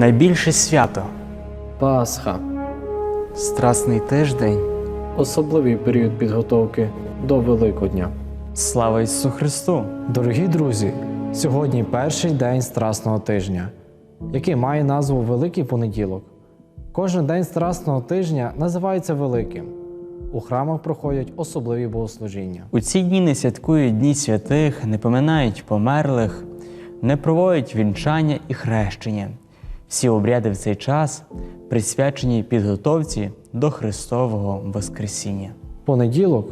Найбільше свято, Пасха Страсний тиждень. особливий період підготовки до Великодня. Слава Ісусу Христу! Дорогі друзі, сьогодні перший день Страсного тижня, який має назву Великий понеділок. Кожен день Страсного тижня називається Великим. У храмах проходять особливі богослужіння. У ці дні не святкують Дні святих, не поминають померлих, не проводять вінчання і хрещення. Всі обряди в цей час присвячені підготовці до Христового Воскресіння. Понеділок,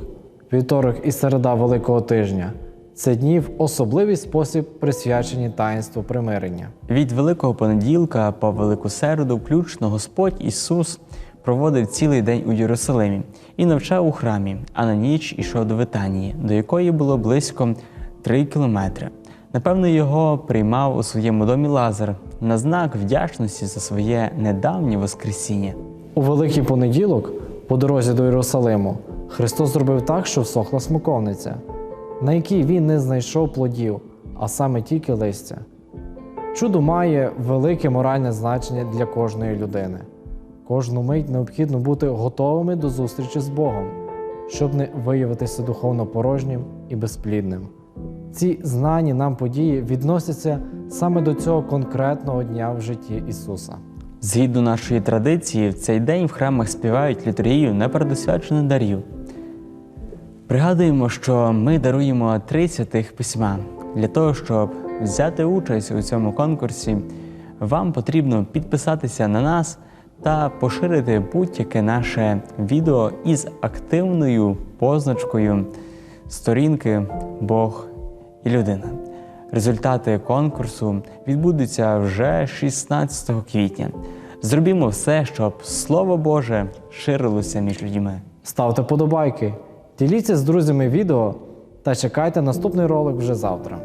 вівторок і середа Великого тижня це дні в особливий спосіб присвячені таїнству примирення. Від Великого понеділка по Велику середу, включно Господь Ісус проводив цілий день у Єрусалимі і навчав у храмі, а на ніч ішов до Витанії, до якої було близько три кілометри. Напевно, його приймав у своєму домі Лазар на знак вдячності за своє недавнє Воскресіння. У Великий понеділок, по дорозі до Єрусалиму, Христос зробив так, що всохла смоковниця, на якій він не знайшов плодів, а саме тільки листя. Чудо має велике моральне значення для кожної людини. Кожну мить необхідно бути готовими до зустрічі з Богом, щоб не виявитися духовно порожнім і безплідним. Ці знані нам події відносяться саме до цього конкретного дня в житті Ісуса. Згідно нашої традиції, в цей день в храмах співають літургію непередосвячених дарів. Пригадуємо, що ми даруємо три святих письма. Для того, щоб взяти участь у цьому конкурсі, вам потрібно підписатися на нас та поширити будь-яке наше відео із активною позначкою сторінки Бог і людина. Результати конкурсу відбудуться вже 16 квітня. Зробімо все, щоб Слово Боже ширилося між людьми. Ставте подобайки, діліться з друзями відео та чекайте наступний ролик вже завтра.